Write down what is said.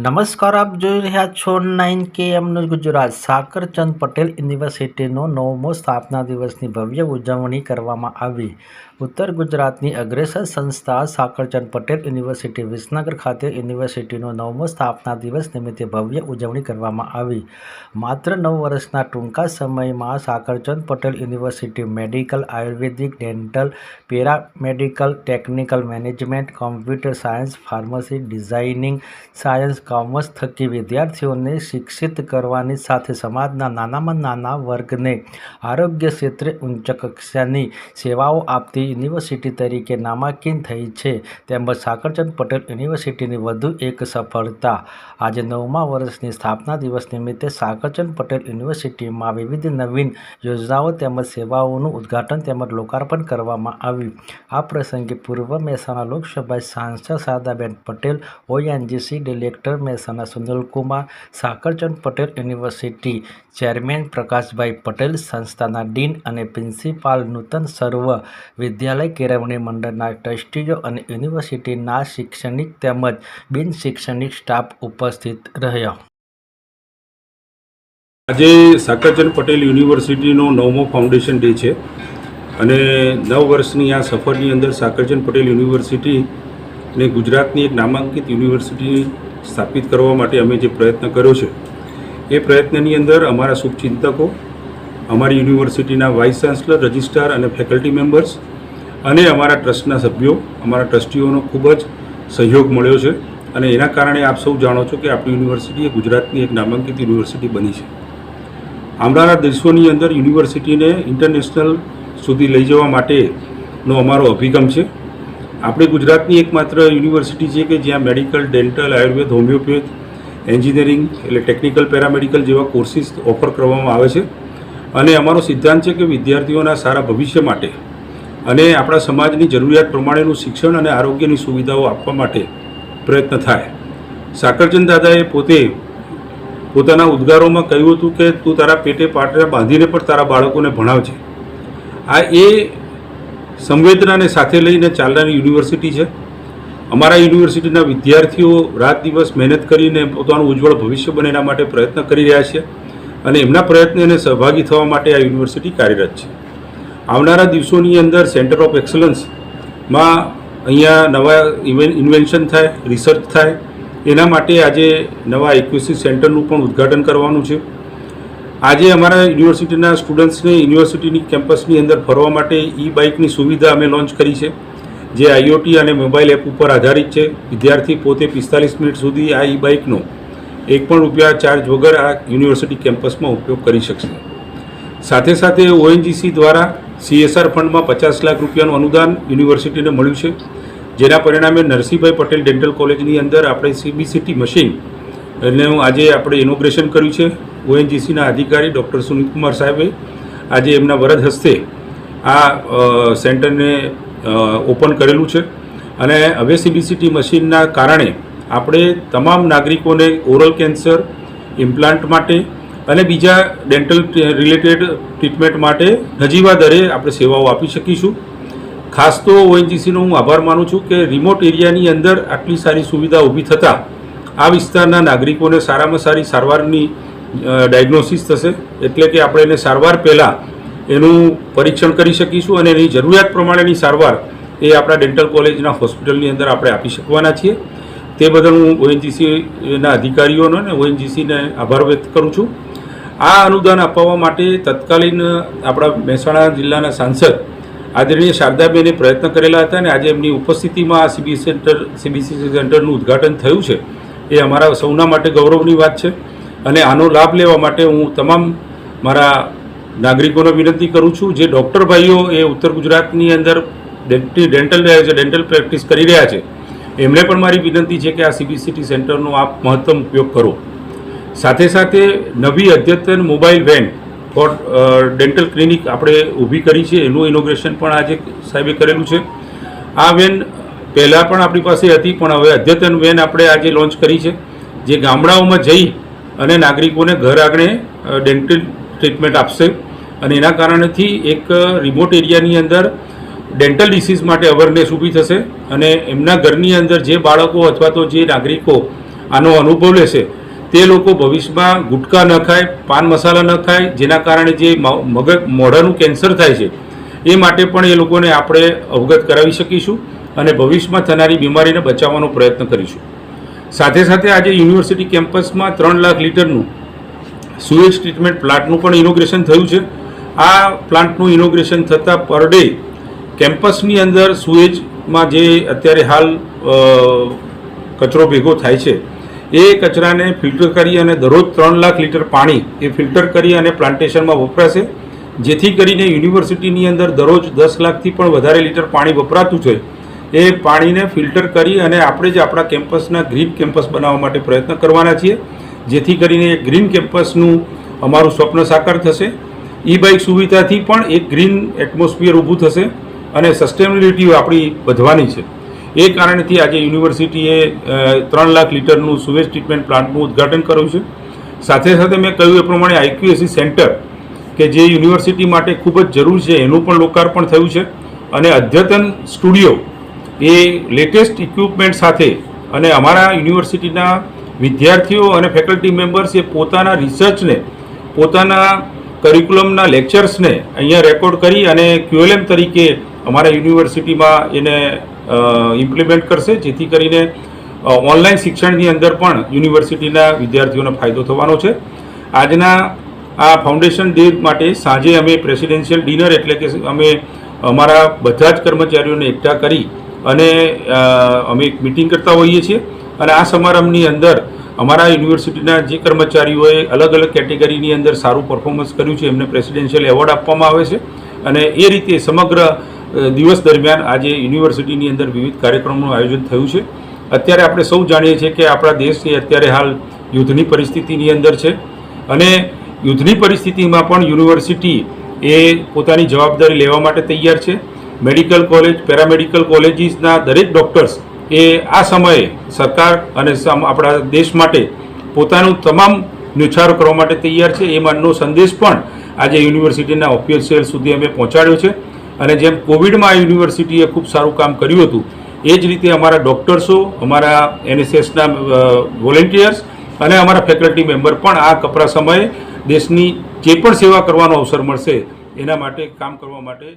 નમસ્કાર, આપ જોઈ રહ્યા છો નાઇન કે એમનું ગુજરાત. સાકરચંદ પટેલ યુનિવર્સિટીનો નવમો સ્થાપના દિવસની ભવ્ય ઉજવણી કરવામાં આવી. ઉત્તર ગુજરાતની અગ્રેસર સંસ્થા સાકરચંદ પટેલ યુનિવર્સિટી, વિસનગર ખાતે યુનિવર્સિટીનો નવમો સ્થાપના દિવસ નિમિત્તે ભવ્ય ઉજવણી કરવામાં આવી. માત્ર નવ વર્ષના ટૂંકા સમયમાં Sakarchand Patel university medical, ayurvedic, dental, paramedical, technical management, computer science, pharmacy, designing science commerce થકી વિદ્યાર્થીઓને શિક્ષિત કરવાની સાથે સમાજના નાનામાં નાના વર્ગને આરોગ્ય ક્ષેત્રે ઉચ્ચ કક્ષાની સેવાઓ આપતી યુનિવર્સિટી તરીકે નામાંકિત થઈ છે. તેમજ સાકરચંદ પટેલ યુનિવર્સિટીની વધુ એક સફળતા. આજે નવમા વર્ષની સ્થાપના દિવસ નિમિત્તે સાકરચંદ પટેલ યુનિવર્સિટીમાં વિવિધ નવીન યોજનાઓ તેમજ સેવાઓનું ઉદ્ઘાટન તેમજ લોકાર્પણ કરવામાં આવ્યું. આ પ્રસંગે પૂર્વ મહેસાણા લોકસભા સાંસદ Shardaben Patel, ONGC director Mehsana Sunilkumar Sakarchand Patel university chairman Prakashbhai Patel, સંસ્થાના ડીન અને પ્રિન્સિપાલ નૂતન સર્વ વિદ્યાલય કેળવણી મંડળના ટ્રસ્ટીઓ અને યુનિવર્સિટીના શૈક્ષણિક તેમજ બિન શૈક્ષણિક સ્ટાફ ઉપસ્થિત રહ્યા. આજે સાકરચંદ પટેલ યુનિવર્સિટીનો નવમો ફાઉન્ડેશન ડે છે અને નવ વર્ષની આ સફરની અંદર સાકરચંદ પટેલ યુનિવર્સિટી ને ગુજરાતની એક નામાંકિત યુનિવર્સિટી સ્થાપિત કરવા માટે અમે જે પ્રયત્ન કર્યો છે, એ પ્રયત્નની અંદર અમારા શુભચિંતકો, અમારી યુનિવર્સિટીના વાઇસ ચાન્સલર, રજિસ્ટ્રાર અને ફેકલ્ટી મેમ્બર્સ અને અમારા ટ્રસ્ટના સભ્યો, અમારા ટ્રસ્ટીઓનો ખૂબ જ સહયોગ મળ્યો છે અને એના કારણે આપ સૌ જાણો છો કે આપણી યુનિવર્સિટી એ ગુજરાતની એક નામાંકિત યુનિવર્સિટી બની છે. આવનારા દિવસોની અંદર યુનિવર્સિટીને ઇન્ટરનેશનલ સુધી લઈ જવા માટેનો અમારો અભિગમ છે. આપણે ગુજરાતની એકમાત્ર યુનિવર્સિટી છે કે જ્યાં medical, dental, ayurveda, homeopath, engineering એટલે ટેકનિકલ, પેરામેડિકલ જેવા કોર્સિસ ઓફર કરવામાં આવે છે. અને અમારો સિદ્ધાંત છે કે વિદ્યાર્થીઓના સારા ભવિષ્ય માટે અને આપણા સમાજની જરૂરિયાત પ્રમાણેનું શિક્ષણ અને આરોગ્યની સુવિધાઓ આપવા માટે પ્રયત્ન થાય. સાકરચંદ દાદાએ પોતે પોતાના ઉદ્ગારોમાં કહ્યું હતું કે, તું તારા પેટે પાટરા બાંધીને પણ તારા બાળકોને ભણાવજે. આ એ સંવેદનાને સાથે લઈને ચાલનારી યુનિવર્સિટી છે. અમારા યુનિવર્સિટીના વિદ્યાર્થીઓ રાત દિવસ મહેનત કરીને પોતાનું ઉજ્જવળ ભવિષ્ય બને માટે પ્રયત્ન કરી રહ્યા છે અને એમના પ્રયત્નને સહભાગી થવા માટે આ યુનિવર્સિટી કાર્યરત છે. આવનારા દિવસોની અંદર સેન્ટર ઓફ એક્સલન્સમાં અહીંયા નવા ઇન્વેન્શન થાય, રિસર્ચ થાય, એના માટે આજે નવા એક્વિસિસ સેન્ટરનું પણ ઉદ્ઘાટન કરવાનું છે. આજે અમારા યુનિવર્સિટીના સ્ટુડન્ટ્સને યુનિવર્સિટીની કેમ્પસની અંદર ફરવા માટે ઈ બાઇકની સુવિધા અમે લોન્ચ કરી છે, જે આઈઓટી અને મોબાઈલ એપ ઉપર આધારિત છે. વિદ્યાર્થી પોતે પિસ્તાલીસ મિનિટ સુધી આ ઈ બાઇકનો એક પણ રૂપિયા ચાર્જ વગર આ યુનિવર્સિટી કેમ્પસમાં ઉપયોગ કરી શકશે. સાથે સાથે ઓએનજીસી દ્વારા સીએસઆર ફંડમાં પચાસ લાખ રૂપિયાનું અનુદાન યુનિવર્સિટીને મળ્યું છે, જેના પરિણામે નરસિંહભાઈ પટેલ ડેન્ટલ કોલેજની અંદર આપણે સીબીસીટી મશીન એનું આજે આપણે ઇનોગ્રેશન કર્યું છે. ઓએનજીસીના અધિકારી ડૉક્ટર સુનિલકુમાર સાહેબે આજે એમના વરદ હસ્તે આ સેન્ટરને ઓપન કરેલું છે. અને હવે સીબીસીટી મશીનના કારણે આપણે તમામ નાગરિકોને ઓરલ કેન્સર, ઇમ્પ્લાન્ટ માટે અને બીજા ડેન્ટલ રિલેટેડ ટ્રીટમેન્ટ માટે નજીવા દરે આપણે સેવાઓ આપી શકીશું. ખાસ તો ઓએનજીસીનો હું આભાર માનું છું કે રિમોટ એરિયાની અંદર આટલી સારી સુવિધા ઊભી થતાં આ વિસ્તારના નાગરિકોને સારામાં સારી સારવારની ડાયગ્નોસિસ થશે. એટલે કે આપણે એને સારવાર પહેલાં એનું પરીક્ષણ કરી શકીશું અને એની જરૂરિયાત પ્રમાણેની સારવાર એ આપણા ડેન્ટલ કોલેજના હોસ્પિટલની અંદર આપણે આપી શકવાના છીએ. તે બદલ હું ઓએનજીસીના અધિકારીઓનો અને ઓએનજીસીને આભાર વ્યક્ત કરું છું. આ અનુદાન અપાવવા માટે તત્કાલીન આપણા મહેસાણા જિલ્લાના સાંસદ આદરણીય શારદાબેને પ્રયત્ન કરેલા હતા અને આજે એમની ઉપસ્થિતિમાં આ સીબીસી સેન્ટર સીબીસીસી સેન્ટરનું ઉદ્ઘાટન થયું છે. એ અમારા સૌના માટે ગૌરવની વાત છે. અને આનો લાભ લેવા માટે હું તમામ મારા નાગરિકોને વિનંતી કરું છું, જે ડૉક્ટર ભાઈઓ એ ઉત્તર ગુજરાતની અંદર ડેન્ટી, ડેન્ટલ ડેન્ટલ પ્રેક્ટિસ કરી રહ્યા છે, એમને પણ મારી વિનંતી છે કે આ સીબીસીટી સેન્ટરનો આપ મહત્તમ ઉપયોગ કરો. સાથે સાથે નવી અદ્યતન mobile van for dental clinic આપણે ઊભી કરી છે. એનું ઇનોગ્રેશન પણ આજે સાહેબે કરેલું છે. આ વેન પહેલાં પણ આપણી પાસે હતી, પણ હવે અદ્યતન વેન આપણે આજે લોન્ચ કરી છે. જે ગામડાઓમાં જઈ અને નાગરિકોને ઘર આંગણે ડેન્ટલ ટ્રીટમેન્ટ આપશે. અને એના કારણેથી એક રિમોટ એરિયાની અંદર ડેન્ટલ ડિસીઝ માટે અવેરનેસ ઊભી થશે અને એમના ઘરની અંદર જે બાળકો અથવા તો જે નાગરિકો આનો અનુભવ લેશે, તે લોકો ભવિષ્યમાં ગુટખા ન ખાય, પાન મસાલા ન ખાય, જેના કારણે જે મગજ, મોઢાનું કેન્સર થાય છે, એ માટે પણ એ લોકોને આપણે અવગત કરાવી શકીશું. અને ભવિષ્યમાં થનારી બીમારીને બચાવવાનો પ્રયત્ન કરીશું. સાથે સાથે આજે યુનિવર્સિટી કેમ્પસમાં ત્રણ લાખ લીટરનું સુએજ ટ્રીટમેન્ટ પ્લાન્ટનું પણ ઇનોગ્રેશન થયું છે. આ પ્લાન્ટનું ઇનોગ્રેશન થતાં પર ડે કેમ્પસની અંદર સુએજમાં જે અત્યારે હાલ કચરો ભેગો થાય છે, એ કચરાને ફિલ્ટર કરી અને દરરોજ ત્રણ લાખ લીટર પાણી એ ફિલ્ટર કરી અને પ્લાન્ટેશનમાં વપરાશે. જેથી કરીને યુનિવર્સિટીની અંદર દરરોજ દસ લાખથી પણ વધારે લીટર પાણી વપરાતું છે. એ પાણીને ફિલ્ટર કરી અને આપણે જ આપણા કેમ્પસના ગ્રીન કેમ્પસ બનાવવા માટે પ્રયત્ન કરવાના છીએ. જેથી કરીને ગ્રીન કેમ્પસનું અમારું સ્વપ્ન સાકાર થશે. ઈ બાઇક સુવિધાથી પણ એક ગ્રીન એટમોસ્ફિયર ઊભું થશે અને સસ્ટેનેબિલિટી આપણી વધવાની છે. એ કારણથી આજે યુનિવર્સિટીએ ત્રણ લાખ લીટરનું સુવેજ ટ્રીટમેન્ટ પ્લાન્ટનું ઉદ્ઘાટન કર્યું છે. સાથે સાથે મેં કહ્યું એ પ્રમાણે આઈક્યુએસી સેન્ટર, કે જે યુનિવર્સિટી માટે ખૂબ જ જરૂર છે, એનું પણ લોકાર્પણ થયું છે. અને અદ્યતન સ્ટુડિયો એ લેટેસ્ટ ઇક્વિપમેન્ટ સાથે અને અમારા યુનિવર્સિટીના વિદ્યાર્થીઓ અને ફેકલ્ટી મેમ્બર્સ એ પોતાના રિસર્ચને પોતાના કરિક્યુલમના લેક્ચર્સને અહીંયા રેકોર્ડ કરી અને ક્યુએલએમ તરીકે અમારા યુનિવર્સિટીમાં એને ઇમ્પ્લિમેન્ટ કરશે, જેથી કરીને ઓનલાઈન શિક્ષણની અંદર પણ યુનિવર્સિટીના વિદ્યાર્થીઓને ફાયદો થવાનો છે. આજના આ ફાઉન્ડેશન ડે માટે સાંજે અમે પ્રેસિડેન્શિયલ ડિનર એટલે કે અમે અમારા બધા જ કર્મચારીઓને એકઠા કરી અને અમે એક મિટિંગ કરતા હોઈએ છીએ. અને આ સમારંભની અંદર અમારા યુનિવર્સિટીના જે કર્મચારીઓએ અલગ અલગ કેટેગરીની અંદર સારું પરફોર્મન્સ કર્યું છે, એમને પ્રેસિડેન્શિયલ એવોર્ડ આપવામાં આવે છે. અને એ રીતે સમગ્ર દિવસ દરમિયાન આજે યુનિવર્સિટીની અંદર વિવિધ કાર્યક્રમોનું આયોજન થયું છે. અત્યારે આપણે સૌ જાણીએ છીએ કે આપણા દેશ એ અત્યારે હાલ યુદ્ધની પરિસ્થિતિની અંદર છે. અને યુદ્ધની પરિસ્થિતિમાં પણ યુનિવર્સિટી એ પોતાની જવાબદારી લેવા માટે તૈયાર છે. મેડિકલ કોલેજ, પેરામેડિકલ કોલેજીસના દરેક ડૉક્ટર્સ એ આ સમયે સરકાર અને આપણા દેશ માટે પોતાનું તમામ ન્યુછારો કરવા માટે તૈયાર છે. એ માનનો સંદેશ પણ આજે યુનિવર્સિટીના ઓફિશિયલ સુધી અમે પહોંચાડ્યો છે. અને જેમ કોવિડમાં આ યુનિવર્સિટીએ ખૂબ સારું કામ કર્યું હતું, એ જ રીતે અમારા ડૉક્ટર્સો, અમારા એનએસએસના વોલેન્ટિયર્સ અને અમારા ફેકલ્ટી મેમ્બર પણ આ કપરા સમયે દેશની જે પણ સેવા કરવાનો અવસર મળશે, એના માટે કામ કરવા માટે